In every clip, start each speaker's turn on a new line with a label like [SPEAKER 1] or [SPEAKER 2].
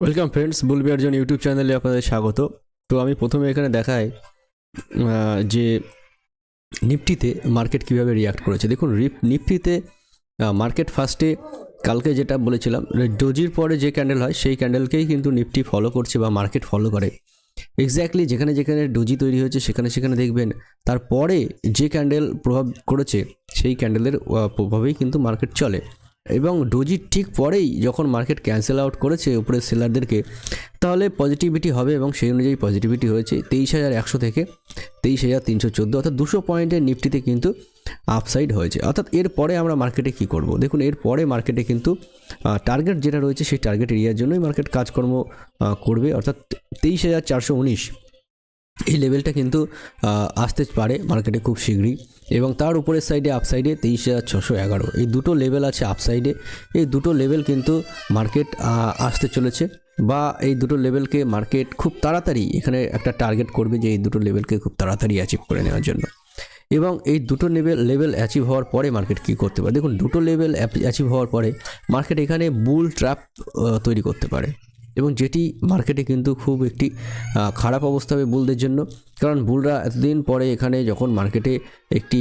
[SPEAKER 1] Welcome friends বুলবি অর্জন YouTube চ্যানেলে আপনাদের স্বাগত। তো আমি প্রথমে এখানে দেখাই যে নিফটিতে মার্কেট কীভাবে রিয়াক্ট করেছে। দেখুন, রিপ- নিফটিতে মার্কেট ফার্স্টে কালকে যেটা বলেছিলাম ডোজির পরে যে ক্যান্ডেল হয়, সেই ক্যান্ডেলকেই কিন্তু নিফটি ফলো করছে বা মার্কেট ফলো করে। এক্স্যাক্টলি যেখানে যেখানে ডোজি তৈরি হয়েছে, সেখানে সেখানে দেখবেন, তারপরে যে ক্যান্ডেল প্রভাব করেছে, সেই ক্যান্ডেলের প্রভাবেই কিন্তু মার্কেট চলে। এবং ডোজির ঠিক পরেই যখন মার্কেট ক্যান্সেল আউট করেছে উপরের সেলারদেরকে তাহলে পজিটিভিটি হবে এবং সেই অনুযায়ী পজিটিভিটি হয়েছে তেইশ হাজার একশো থেকে তেইশ হাজার তিনশো চোদ্দ, অর্থাৎ দুশো পয়েন্টের নিফটিতে কিন্তু আপসাইড হয়েছে। অর্থাৎ এরপরে আমরা মার্কেটে কী করব? দেখুন এরপরে মার্কেটে কিন্তু টার্গেট যেটা রয়েছে সেই টার্গেট এরিয়ার জন্যই মার্কেট কাজকর্ম করবে। অর্থাৎ তেইশ হাজার চারশো উনিশ এই লেভেলটা কিন্তু আসতে পারে মার্কেটে খুব শীঘ্রই। এবং তার উপরের সাইডে আপসাইডে তেইশ হাজার ছশো এগারো। এই দুটো লেভেল আছে আপসাইডে এই দুটো লেভেল কিন্তু মার্কেট আসতে চলেছে। বা এই দুটো লেভেলকে মার্কেট খুব তাড়াতাড়ি এখানে একটা টার্গেট করবে যে এই দুটো লেভেলকে খুব তাড়াতাড়ি অ্যাচিভ করে নেওয়ার জন্য। এবং এই দুটো লেভেল লেভেল অ্যাচিভ হওয়ার পরে মার্কেট কী করতে পারে? দেখুন, দুটো লেভেল অ্যাচিভ হওয়ার পরে মার্কেট এখানে বুল ট্র্যাপ তৈরি করতে পারে। যেটি মার্কেটে কিন্তু খুব একটি খারাপ অবস্থা হবে বুলদের জন্য। কারণ বুলরা এতদিন পরে এখানে যখন মার্কেটে একটি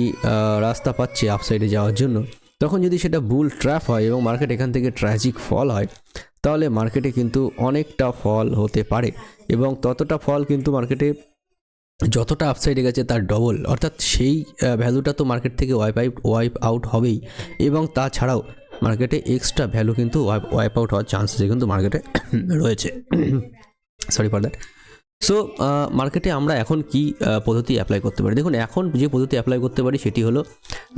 [SPEAKER 1] রাস্তা পাচ্ছে আপসাইডে যাওয়ার জন্য, তখন যদি সেটা বুল ট্র্যাপ হয় এবং মার্কেট এখান থেকে ট্র্যাজিক ফল হয়, তাহলে মার্কেটে কিন্তু অনেকটা ফল হতে পারে এবং ততটা ফল কিন্তু মার্কেটে যতটা আপসাইডে গেছে তার ডবল অর্থাৎ সেই ভ্যালুটা তো মার্কেট থেকে ওয়াইপ ওয়াইপ আউট হবেই এবং তাছাড়াও মার্কেটে এক্সট্রা ভ্যালু কিন্তু ওয়াইপ আউট হওয়ার চান্সেস কিন্তু মার্কেটে রয়েছে। সরি ফর দ্যাট সো মার্কেটে আমরা এখন কি পদ্ধতি অ্যাপ্লাই করতে পারি? দেখুন, এখন যে পদ্ধতি অ্যাপ্লাই করতে পারি সেটি হলো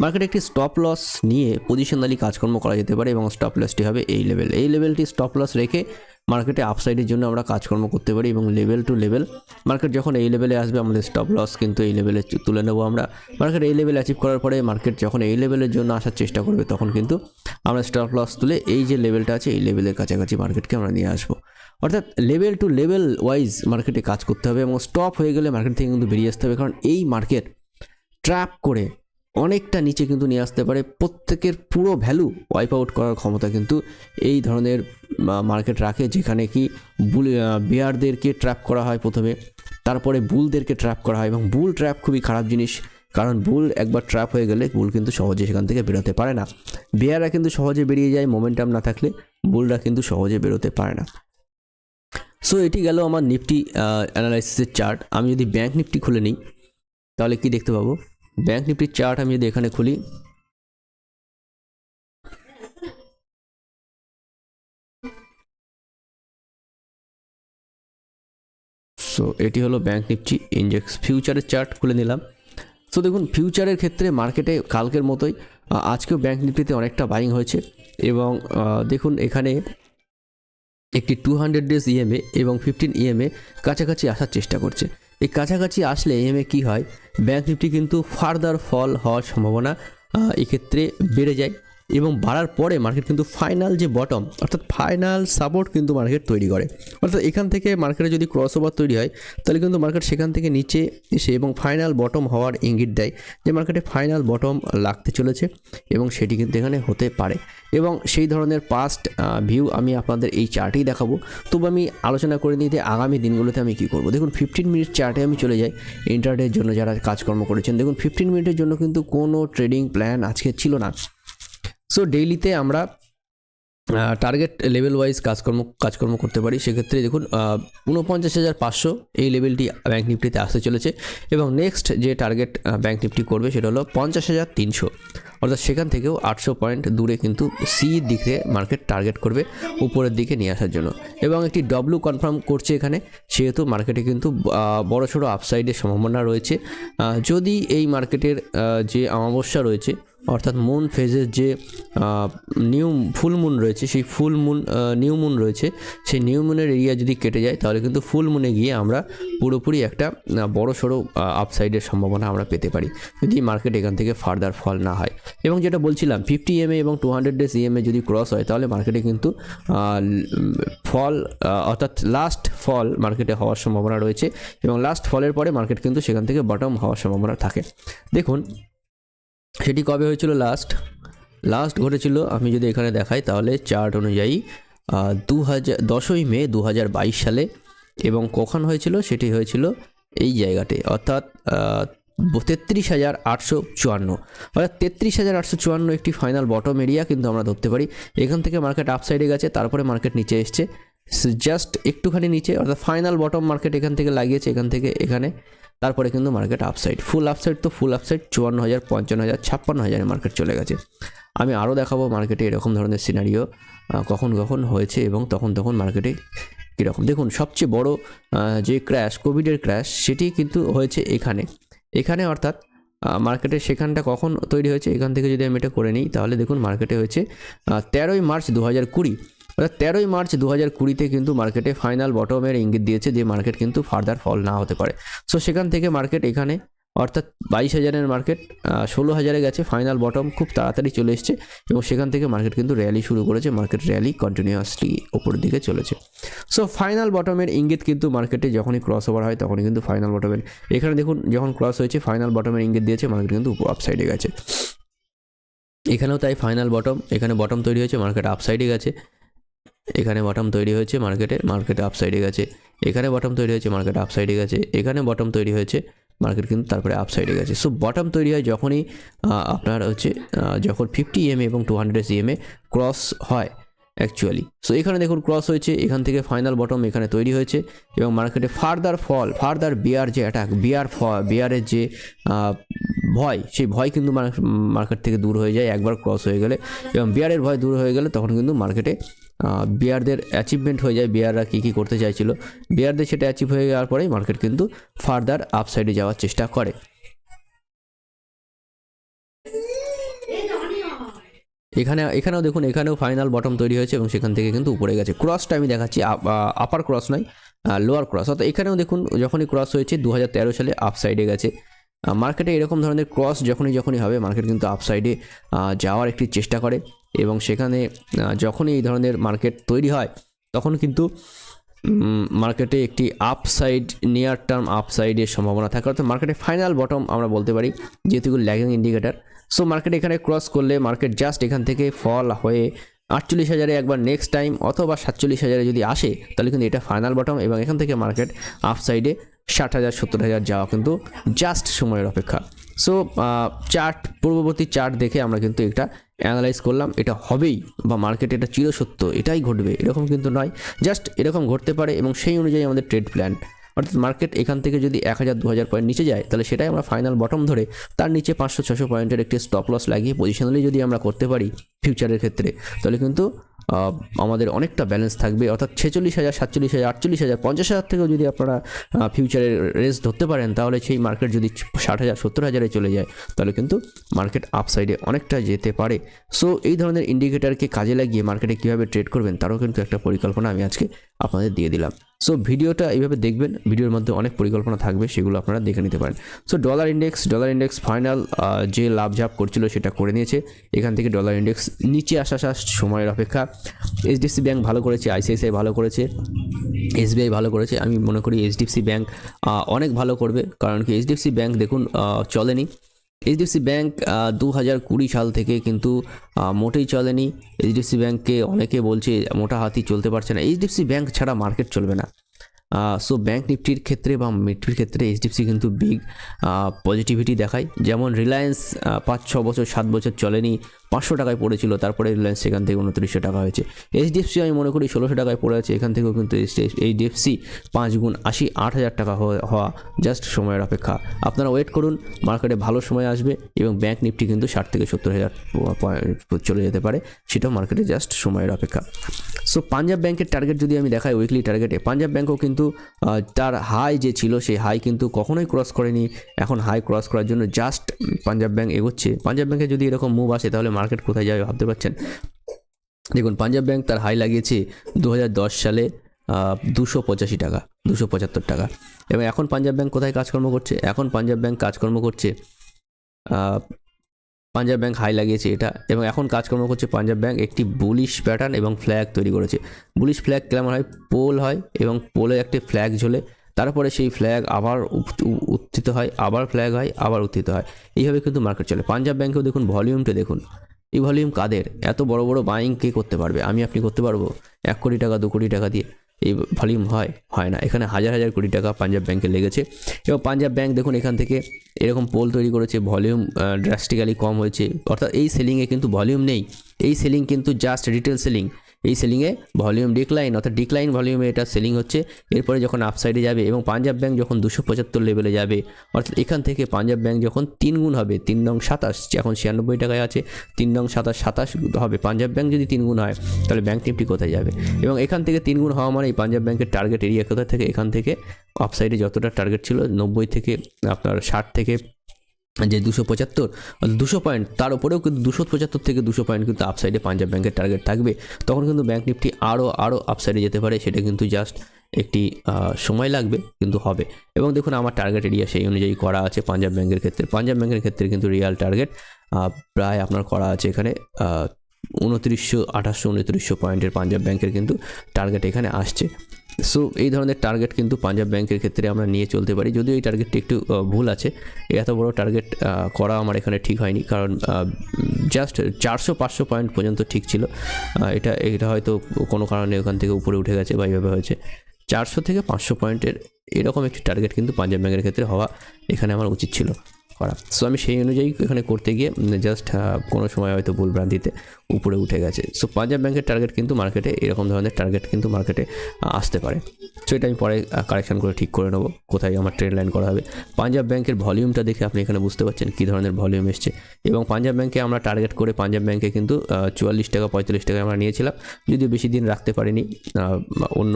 [SPEAKER 1] মার্কেটে একটি স্টপ লস নিয়ে পজিশনালি কাজকর্ম করা যেতে পারে এবং স্টপ লসটি হবে এই লেভেল এই লেভেলটি স্টপ লস রেখে মার্কেটে আপসাইডের জন্য আমরা কাজকর্ম করতে পারি এবং লেভেল টু লেভেল মার্কেট যখন এই লেভেলে আসবে, আমাদের স্টপ লস কিন্তু এই লেভেলে তুলে নেব আমরা। মার্কেট এই লেভেল অ্যাচিভ করার পরে মার্কেট যখন এই লেভেলের জন্য আসার চেষ্টা করবে, তখন কিন্তু আমরা স্টপ লস তুলে এই যে লেভেলটা আছে, এই লেভেলের কাছাকাছি মার্কেটকে আমরা নিয়ে আসব। অর্থাৎ লেভেল টু লেভেল ওয়াইজ মার্কেটে কাজ করতে হবে এবং স্টপ হয়ে গেলে মার্কেট থেকে কিন্তু বেরিয়ে আসতে হবে। কারণ এই মার্কেট ট্র্যাপ করে অনেকটা নিচে কিন্তু নিয়ে আসতে পারে। প্রত্যেকের পুরো ভ্যালু ওয়াইপ আউট করার ক্ষমতা কিন্তু এই ধরনের মার্কেট রাখে, যেখানে কি বুল বেয়ারদেরকে ট্র্যাপ করা হয় প্রথমে, তারপরে বুলদেরকে ট্র্যাপ করা হয় এবং বুল ট্র্যাপ খুবই খারাপ জিনিস, কারণ বুল একবার ট্র্যাপ হয়ে গেলে বুল কিন্তু সহজে সেখান থেকে বেরোতে পারে না। বেয়াররা কিন্তু সহজে বেরিয়ে যায় মোমেন্টাম না থাকলে বুলরা কিন্তু সহজে বেরোতে পারে না। সো এটি গেল আমার নিফটি অ্যানালাইসিসের চার্ট আমি যদি ব্যাংক নিফটি খুলে নিই, তাহলে কি দেখতে পাবো? ব্যাংক নিফটির চার্ট আমি যদি এখানে খুলি। সো এটি হলো ব্যাংক নিফটি ইন্ডেক্স ফিউচারের চার্ট খুলে নিলাম। সো দেখুন ফিউচারের ক্ষেত্রে মার্কেটে কালকের মতোই আজকেও ব্যাংক নিফটিতে অনেকটা বাইং হয়েছে এবং দেখুন, এখানে একটি টু হান্ড্রেড ডেজ ইএমএ এবং ফিফটিন ইএমএ কাছাকাছি আসার চেষ্টা করছে। এই কাছাকাছি আসলে এমএ কী হয়? ব্যাঙ্ক নিফটি কিন্তু ফার্দার ফল হওয়ার সম্ভাবনা এক্ষেত্রে বেড়ে যায়। এবং বাড়ার পরে মার্কেট কিন্তু ফাইনাল যে বটম অর্থাৎ ফাইনাল সাপোর্ট কিন্তু মার্কেট তৈরি করে। অর্থাৎ এখান থেকে মার্কেটে যদি ক্রস ওভার তৈরি হয়, তাহলে কিন্তু মার্কেট সেখান থেকে নিচে এসে এবং ফাইনাল বটম হওয়ার ইঙ্গিত দেয় যে মার্কেটে ফাইনাল বটম লাগতে চলেছে এবং সেটি কিন্তু এখানে হতে পারে। এবং সেই ধরনের পাস্ট ভিউ আমি আপনাদের এই চার্টেই দেখাবো। তবু আমি আলোচনা করে নিতে আগামী দিনগুলোতে আমি কী করব। দেখুন ফিফটিন মিনিট চার্টে আমি চলে যাই ইন্টারনেটের জন্য যারা কাজকর্ম করেছেন। দেখুন ফিফটিন মিনিটের জন্য কিন্তু কোনো ট্রেডিং প্ল্যান আজকে ছিল না। সো ডেইলিতে আমরা টার্গেট লেভেল ওয়াইজ কাজকর্ম কাজকর্ম করতে পারি। সেক্ষেত্রে দেখুন উনপঞ্চাশ হাজার পাঁচশো এই লেভেলটি ব্যাঙ্ক নিফটিতে আসতে চলেছে। এবং নেক্সট যে টার্গেট ব্যাঙ্ক নিফটি করবে সেটা হলো পঞ্চাশ হাজার তিনশো। অর্থাৎ সেখান থেকেও আটশো পয়েন্ট দূরে কিন্তু সি দিকে মার্কেট টার্গেট করবে উপরের দিকে নিয়ে আসার জন্য। এবং একটি ডব্লু কনফার্ম করছে এখানে, সেহেতু মার্কেটে কিন্তু বড় সড়ো আপসাইডের সম্ভাবনা রয়েছে। যদি এই মার্কেটের যে অমাবস্যা রয়েছে অর্থাৎ মুন ফেজের যে নিউ ফুল মুন রয়েছে, সেই ফুল মুন নিউ মুন রয়েছে, সেই নিউ মুনের এরিয়া যদি কেটে যায়, তাহলে কিন্তু ফুল মুনে গিয়ে আমরা পুরোপুরি একটা বড় সড়ো আপসাইডের সম্ভাবনা আমরা পেতে পারি, যদি মার্কেট এখান থেকে ফার্দার ফল না হয়। এবং যেটা বলছিলাম ফিফটি এমএ এবং টু হান্ড্রেড ডেজ ইএমএ যদি ক্রস হয়, তাহলে মার্কেটে কিন্তু ফল অর্থাৎ লাস্ট ফল মার্কেটে হওয়ার সম্ভাবনা রয়েছে, এবং লাস্ট ফলের পরে মার্কেট কিন্তু সেখান থেকে বটম হওয়ার সম্ভাবনা থাকে। দেখুন সেটি কবে হয়েছিল লাস্ট লাস্ট ঘটেছিল, আমি যদি এখানে দেখাই তাহলে চার্ট অনুযায়ী দু হাজার দশই মে দু হাজার বাইশ সালে। এবং কখন হয়েছিল? সেটি হয়েছিল এই জায়গাতে, অর্থাৎ তেত্রিশ হাজার আটশো চুয়ান্ন। অর্থাৎ তেত্রিশ হাজার আটশো চুয়ান্ন একটি ফাইনাল বটম এরিয়া কিন্তু আমরা ধরতে পারি। এখান থেকে মার্কেট আপসাইডে গেছে, তারপরে মার্কেট নিচে এসছে। জাস্ট একটুখানি নিচে, অর্থাৎ ফাইনাল বটম মার্কেট এখান থেকে লাগিয়েছে, এখান থেকে এখানে। তারপরে কিন্তু মার্কেট আপসাইড ফুল আপসাইড তো ফুল আপসাইড চুয়ান্ন হাজার পঞ্চান্ন হাজার ছাপ্পান্ন হাজারে মার্কেট চলে গেছে। আমি আরও দেখাবো মার্কেটে এরকম ধরনের সিনারিও কখন কখন হয়েছে এবং তখন তখন মার্কেটে কীরকম। দেখুন, সবচেয়ে বড় যে ক্র্যাশ কোভিডের ক্র্যাশ সেটি কিন্তু হয়েছে এখানে। এখানে অর্থাৎ মার্কেটে সেখানটা কখন তৈরি হয়েছে, এখান থেকে যদি আমি এটা করে নিই, তাহলে দেখুন মার্কেটে হয়েছে তেরোই মার্চ দু হাজার কুড়ি। অর্থাৎ তেরোই মার্চ দু হাজার কুড়িতে কিন্তু মার্কেটে ফাইনাল বটমের ইঙ্গিত দিয়েছে যে মার্কেট কিন্তু ফার্দার ফল না হতে পারে। সো সেখান থেকে মার্কেট এখানে, অর্থাৎ বাইশ হাজারের মার্কেট ষোলো হাজারে গেছে, ফাইনাল বটম খুব তাড়াতাড়ি চলে এসছে এবং সেখান থেকে মার্কেট কিন্তু র্যালি শুরু করেছে, মার্কেট র্যালি কন্টিনিউয়াসলি ওপরের দিকে চলেছে। সো ফাইনাল বটমের ইঙ্গিত কিন্তু মার্কেটে যখনই ক্রস ওভার হয় তখনই কিন্তু ফাইনাল বটমের, এখানে দেখুন যখন ক্রস হয়েছে ফাইনাল বটমের ইঙ্গিত দিয়েছে, মার্কেট কিন্তু আপসাইডে গেছে। এখানেও তাই ফাইনাল বটম এখানে বটম তৈরি হয়েছে মার্কেট আপসাইডে গেছে। এখানে বটম তৈরি হয়েছে মার্কেটে মার্কেট আপসাইডে গেছে। এখানে বটম তৈরি হয়েছে মার্কেট আপসাইডে গেছে। এখানে বটম তৈরি হয়েছে মার্কেট কিন্তু তারপরে আপসাইডে গেছে। সো বটম তৈরি হয় যখনই আপনার হচ্ছে যখন ফিফটি এম এবং টু হান্ড্রেড সিএমএ ক্রস হয় অ্যাকচুয়ালি সো এখানে দেখুন ক্রস হয়েছে, এখান থেকে ফাইনাল বটম এখানে তৈরি হয়েছে এবং মার্কেটে ফার্দার ফল ফার্দার বিয়ার যে অ্যাটাক বিয়ার ফ বিয়ারের যে ভয়, সেই ভয় কিন্তু মার্কেট থেকে দূর হয়ে যায়, একবার ক্রস হয়ে গেলে। এবং বিয়ারের ভয় দূর হয়ে গেলে তখন কিন্তু মার্কেটে বিয়ারদের অ্যাচিভমেন্ট হয়ে যায়, বিয়াররা কী কী করতে চাইছিল। বিয়ারদের সেটা অ্যাচিভ হয়ে যাওয়ার পরেই মার্কেট কিন্তু ফার্দার আপসাইডে যাওয়ার চেষ্টা করে। এখানে, এখানেও দেখুন, এখানেও ফাইনাল বটম তৈরি হয়েছে এবং সেখান থেকে কিন্তু উপরে গেছে। ক্রসটা আমি দেখাচ্ছি আপার ক্রস নয় লোয়ার ক্রস অর্থাৎ এখানেও দেখুন, যখনই ক্রস হয়েছে দু হাজার তেরো সালে আপ সাইডে গেছে মার্কেটে এরকম ধরনের ক্রস যখনই যখনই হবে মার্কেট কিন্তু আপ সাইডে যাওয়ার একটি চেষ্টা করে। এবং সেখানে যখনই এই ধরনের মার্কেট তৈরি হয়, তখন কিন্তু মার্কেটে একটি আপসাইড নিয়ার টার্ম আপসাইডের সম্ভাবনা থাকে। অর্থাৎ মার্কেটে ফাইনাল বটম আমরা বলতে পারি, যেহেতু ল্যাগিং ইন্ডিকেটার সো মার্কেট এখানে ক্রস করলে মার্কেট জাস্ট এখান থেকে ফল হয়ে আটচল্লিশ হাজারে একবার নেক্সট টাইম অথবা সাতচল্লিশ হাজারে যদি আসে, তাহলে কিন্তু এটা ফাইনাল বটম এবং এখান থেকে মার্কেট আপসাইডে ষাট হাজার, সত্তর হাজার যাওয়া কিন্তু জাস্ট সময়ের অপেক্ষা। সো চার্ট পূর্ববর্তী চার্ট দেখে আমরা কিন্তু এটা অ্যানালাইজ করলাম, এটা হবেই বা মার্কেটে এটা চিরসত্য, এটাই ঘটবে, এরকম কিন্তু নয়। জাস্ট এরকম ঘটতে পারে এবং সেই অনুযায়ী আমাদের ট্রেড প্ল্যান অর্থাৎ মার্কেট এখান থেকে যদি এক হাজার, দু হাজার পয়েন্ট নিচে যায়, তাহলে সেটাই আমরা ফাইনাল বটম ধরে তার নিচে পাঁচশো ছশো পয়েন্টের একটি স্টপ লস লাগিয়ে পজিশনালি যদি আমরা করতে পারি ফিউচারের ক্ষেত্রে, তাহলে কিন্তু আমাদের অনেকটা ব্যালেন্স থাকবে। অর্থাৎ ছেচল্লিশ হাজার, সাতচল্লিশ হাজার, আটচল্লিশ হাজার, পঞ্চাশ হাজার থেকেও যদি আপনারা ফিউচারের রেস ধরতে পারেন, তাহলে সেই মার্কেট যদি ষাট হাজার, সত্তর হাজারে চলে যায়, তাহলে কিন্তু মার্কেট আপসাইডে অনেকটা যেতে পারে। সো এই ধরনের ইন্ডিকেটারকে কাজে লাগিয়ে মার্কেটে কীভাবে ট্রেড করবেন, তারও কিন্তু একটা পরিকল্পনা আমি আজকে আপনাদের দিয়ে দিলাম। সো ভিডিওটা এইভাবে দেখবেন, ভিডিওর মধ্যে অনেক পরিকল্পনা থাকবে, সেগুলো আপনারা দেখে নিতে পারেন। So dollar index dollar index final যে লাভ ঝাপ করছিল সেটা করে নিয়েছে। এখান থেকে ডলার ইন্ডেক্স নিচে আসা আসা সময়ের অপেক্ষা। এইচডিএফসি ব্যাংক ভালো করেছে আইসিআইসিআই ভালো করেছে এসবিআই ভালো করেছে। আমি মনে করি এইচডিএফসি ব্যাঙ্ক অনেক ভালো করবে, কারণ কি এইচডিএফসি ব্যাংক দেখুন চলেনি। এইচডিএফসি ব্যাংক দু হাজার কুড়ি সাল থেকে কিন্তু মোটেই চলেনি। এইচডিএফসি ব্যাংককে অনেকে বলছে মোটা হাতি চলতে পারছে না। এইচডিএফসি ব্যাংক ছাড়া মার্কেট চলবে না। সো ব্যাংক নিফটির ক্ষেত্রে বা নিফটির ক্ষেত্রে এইচডিএফসি কিন্তু বিগ পজিটিভিটি দেখায়। যেমন রিলায়েন্স পাঁচ, ছ বছর, সাত বছর চলেনি, পাঁচশো টাকায় পড়েছিল, তারপরে রিলায়েন্স সেখান থেকে উনত্রিশশো টাকা হয়েছে। এইচডিএফসি আমি মনে করি ষোলোশো টাকায় পড়ে আছে, এখান থেকেও কিন্তু এইচডিএফসি পাঁচ গুণ আশি, আট হাজার টাকা হওয়া- জাস্ট সময়ের অপেক্ষা। আপনারা ওয়েট করুন মার্কেটে ভালো সময় আসবে এবং ব্যাংক নিফটি কিন্তু ষাট থেকে সত্তর হাজার চলে যেতে পারে, সেটাও মার্কেটে জাস্ট সময়ের অপেক্ষা। সো পাঞ্জাব ব্যাংকের টার্গেট যদি আমি দেখাই উইকলি টার্গেটে পাঞ্জাব ব্যাংকও কিন্তু তার হাই যে ছিল, সেই হাই কিন্তু কখনোই ক্রস করেনি। এখন হাই ক্রস করার জন্য জাস্ট পাঞ্জাব ব্যাংক এগোচ্ছে। পাঞ্জাব ব্যাংকে যদি এরকম মুভ আসে, তাহলে মার্কেট কোথায় যাবে ভাবতে পারছেন? দেখুন পাঞ্জাব ব্যাংক তার হাই লাগিয়েছে দু হাজার দশ সালে দুশো পঁচাশি টাকা, দুশো পঁচাত্তর টাকা। এবং এখন পাঞ্জাব ব্যাংক কোথায় কাজকর্ম করছে? এখন পাঞ্জাব ব্যাংক কাজকর্ম করছে পাঞ্জাব ব্যাংক হাই লাগিয়েছে এটা এবং এখন কাজকর্ম করছে পাঞ্জাব ব্যাংক একটি বুলিশ প্যাটার্ন এবং ফ্ল্যাগ তৈরি করেছে। বুলিশ ফ্ল্যাগ কেমন হয়? পোল হয় এবং পোলে একটি ফ্ল্যাগ ঝোলে। তারপরে সেই ফ্ল্যাগ আবার উত্থিত হয়, আবার ফ্ল্যাগ হয়, আবার উত্থিত হয়। এইভাবে কিন্তু মার্কেট চলে। পাঞ্জাব ব্যাংকেও দেখুন ভলিউমটা দেখুন। এই ভলিউম কাদের? এত বড় বড় বাইং কে করতে পারবে? আমি আপনি করতে পারব? এক কোটি টাকা, দু কোটি টাকা দিয়ে। এই ভলিউম হয় হয় না। এখানে হাজার হাজার কোটি টাকা পাঞ্জাব ব্যাংকে লেগেছে। এবং পাঞ্জাব ব্যাংক দেখুন, এখান থেকে এরকম পোল তৈরি করেছে, ভলিউম ড্রাস্টিক্যালি কম হয়েছে। অর্থাৎ এই সেলিংয়ে কিন্তু ভলিউম নেই। এই সেলিং কিন্তু জাস্ট রিটেল সেলিং এই সেলিংয়ে ভলিউম ডিক্লাইন অর্থাৎ ডিক্লাইন ভলিউমে এটা সেলিং হচ্ছে। এরপরে যখন আপসাইডে যাবে এবং পাঞ্জাব ব্যাংক যখন দুশো পঁচাত্তর লেভেলে যাবে, অর্থাৎ এখান থেকে পাঞ্জাব ব্যাংক যখন তিন গুণ হবে, তিন নং সাতাশ এখন ছিয়ানব্বই টাকায় আছে, তিন নং সাতাশ সাতাশ হবে। পাঞ্জাব ব্যাংক যদি তিন গুণ হয়, তাহলে ব্যাংক নিফটি কোথায় যাবে? এবং এখান থেকে তিন গুণ হওয়া মানে এই পাঞ্জাব ব্যাংকের টার্গেট এরিয়া কোথায় থেকে? এখান থেকে আপসাইডে যতটা টার্গেট ছিল, নব্বই থেকে আপনার ষাট থেকে যে দুশো পঁচাত্তর দুশো পয়েন্ট, তার উপরেও কিন্তু দুশো পঁচাত্তর থেকে দুশো পয়েন্ট কিন্তু আপসাইডে পাঞ্জাব ব্যাংকের টার্গেট থাকবে। তখন কিন্তু ব্যাংক নিফটি আরও আরও আপসাইডে যেতে পারে, সেটা কিন্তু জাস্ট একটি সময় লাগবে, কিন্তু হবে। এবং দেখুন আমার টার্গেট এরিয়া সেই অনুযায়ী করা আছে পাঞ্জাব ব্যাংকের ক্ষেত্রে। পাঞ্জাব ব্যাংকের ক্ষেত্রে কিন্তু রিয়াল টার্গেট প্রায় আপনার করা আছে এখানে উনত্রিশশো, আঠাশশো, উনত্রিশশো পয়েন্টের পাঞ্জাব ব্যাংকের কিন্তু টার্গেট এখানে আসছে। সো এই ধরনের টার্গেট কিন্তু পাঞ্জাব ব্যাংকের ক্ষেত্রে আমরা নিয়ে চলতে পারি। যদিও এই টার্গেটটি একটু ভুল আছে এত বড় টার্গেট করা আমার এখানে ঠিক হয়নি। কারণ জাস্ট চারশো পাঁচশো পয়েন্ট পর্যন্ত ঠিক ছিল। এটা এটা হয়তো কোনো কারণে ওখান থেকে উপরে উঠে গেছে বা এইভাবে হয়েছে। চারশো থেকে পাঁচশো পয়েন্টের এরকম একটি টার্গেট কিন্তু পাঞ্জাব ব্যাংকের ক্ষেত্রে হওয়া এখানে আমার উচিত ছিল। করা। সো আমি সেই অনুযায়ী এখানে করতে গিয়ে জাস্ট কোনো সময় হয়তো ভুল ভ্রান্তিতে উপরে উঠে গেছে। সো পাঞ্জাব ব্যাংকের টার্গেট কিন্তু মার্কেটে এরকম ধরনের টার্গেট কিন্তু মার্কেটে আসতে পারে। সো এটা আমি পরে কারেকশন করে ঠিক করে নেব কোথায় আমার ট্রেন লাইন করা হবে। পাঞ্জাব ব্যাংকের ভলিউমটা দেখে আপনি এখানে বুঝতে পারছেন কী ধরনের ভলিউম এসছে। এবং পাঞ্জাব ব্যাংকে আমরা টার্গেট করে পাঞ্জাব ব্যাংকে কিন্তু চুয়াল্লিশ টাকা, পঁয়তাল্লিশ টাকা আমরা নিয়েছিলাম। যদিও বেশি দিন রাখতে পারিনি অন্য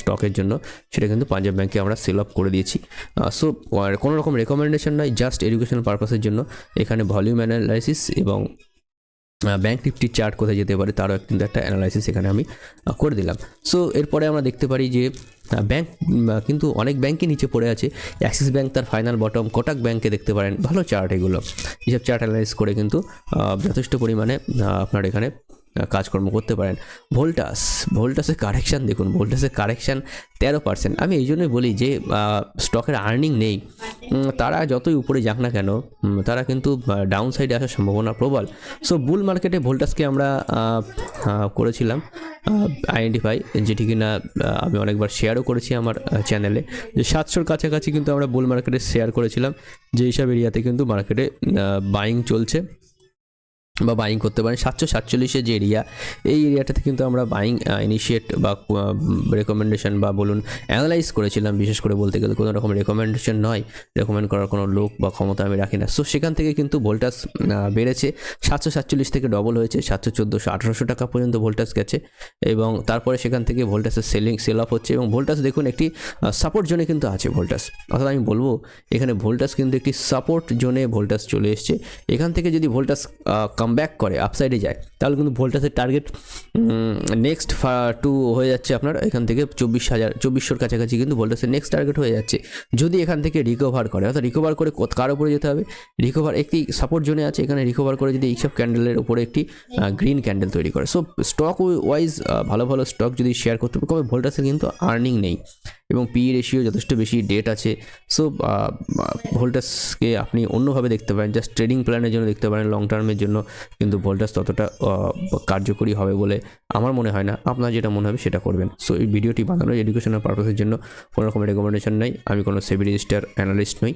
[SPEAKER 1] স্টকের জন্য, সেটা কিন্তু পাঞ্জাব ব্যাংকে আমরা সেল আপ করে দিয়েছি। সো কোনো রকম রেকমেন্ডেশন নয় জাস্ট এডুকেশনাল পারপাসের জন্য এখানে ভলিউম অ্যানালাইসিস এবং ব্যাঙ্ক নিফটির চার্ট কোথায় যেতে পারে তারও কিন্তু একটা অ্যানালাইসিস এখানে আমি করে দিলাম। সো এরপরে আমরা দেখতে পারি যে ব্যাংক কিন্তু অনেক ব্যাংকই নিচে পড়ে আছে। অ্যাক্সিস ব্যাংক তার ফাইনাল বটম কোটাক ব্যাংকে দেখতে পারেন, ভালো চার্ট এগুলো। এইসব চার্ট অ্যানালাইস করে কিন্তু যথেষ্ট পরিমাণে আপনার এখানে কাজকর্ম করতে পারেন। ভোল্টাস ভোল্টাসের কারেকশান দেখুন ভোল্টাসের কারেকশান তেরো পার্সেন্ট আমি এই জন্যই বলি যে স্টকের আর্নিং নেই। তারা যতই উপরে যাক না কেন তারা কিন্তু ডাউন সাইডে আসার সম্ভাবনা প্রবল। সো বুল মার্কেটে ভোল্টাসকে আমরা করেছিলাম আইডেন্টিফাই যেটি কিনা আমি অনেকবার শেয়ারও করেছি আমার চ্যানেলে যে সাতশোর কাছাকাছি কিন্তু আমরা বুল মার্কেটে শেয়ার করেছিলাম যে এইসব এরিয়াতে কিন্তু মার্কেটে বাইং চলছে। বা বাইং করতে পারেন। সাতশো সাতচল্লিশের যে এরিয়া, এই এরিয়াটাতে কিন্তু আমরা বাইং ইনিশিয়েট বা রেকমেন্ডেশন বা বলুন অ্যানালাইজ করেছিলাম। বিশেষ করে বলতে গেলে কোনো রকম রেকমেন্ডেশন নয়। রেকমেন্ড করার কোনো লোক বা ক্ষমতা আমি রাখি না। সো সেখান থেকে কিন্তু ভোল্টাস বেড়েছে। সাতশো সাতচল্লিশ থেকে ডবল হয়েছে। সাতশো চোদ্দোশো আঠারোশো টাকা পর্যন্ত ভোল্টাস গেছে। এবং তারপরে সেখান থেকে ভোল্টাসের সেলিং সেল আপ হচ্ছে। এবং ভোল্টাস দেখুন, একটি সাপোর্ট জোনে কিন্তু আছে ভোল্টাস অর্থাৎ আমি বলব, এখানে ভোল্টাস কিন্তু একটি সাপোর্ট জোনে ভোল্টাস চলে এসছে। এখান থেকে যদি ভোল্টাস কাম ব্যাক করে আপসাইডে যায়। তাহলে কিন্তু ভোল্টাসের টার্গেট নেক্সট টু হয়ে যাচ্ছে আপনার এখান থেকে চব্বিশ হাজার, চব্বিশশোর কাছাকাছি কিন্তু ভোল্টাসের নেক্সট টার্গেট হয়ে যাচ্ছে। যদি এখান থেকে রিকভার করে, অর্থাৎ রিকভার করে কার উপরে যেতে হবে? রিকভার একটি সাপোর্ট জোনে আছে, এখানে রিকভার করে যদি এইসব ক্যান্ডেলের উপরে একটি গ্রিন ক্যান্ডেল তৈরি করে। সো স্টক ওয়াইজ ভালো ভালো স্টক যদি শেয়ার করতে পারে তবে ভোল্টাসের কিন্তু আর্নিং নেই। এবং পি রেশিও যথেষ্ট বেশি ডেট আছে। সো ভোল্টাসকে আপনি অন্যভাবে দেখতে পারেন জাস্ট ট্রেডিং প্ল্যানের জন্য দেখতে পারেন লং টার্মের জন্য, কিন্তু ভোল্টাস ততটা কার্যকরী হবে বলে আমার মনে হয় না। আপনার যেটা মনে হবে সেটা করবেন। সো এই ভিডিওটি বানানো এডুকেশনাল পারপাসের জন্য কোনো রকম রেকমেন্ডেশন নেই। আমি কোনো সেভি রেজিস্টার অ্যানালিস্ট নই।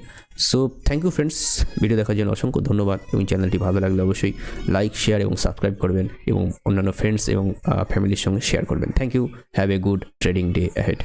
[SPEAKER 1] So thank you friends video দেখার জন্য অসংখ্য ধন্যবাদ এবং চ্যানেলটি ভালো লাগলে অবশ্যই লাইক শেয়ার এবং সাবস্ক্রাইব করবেন এবং অন্যান্য ফ্রেন্ডস এবং ফ্যামিলির সঙ্গে শেয়ার করবেন। Thank you have a good trading day ahead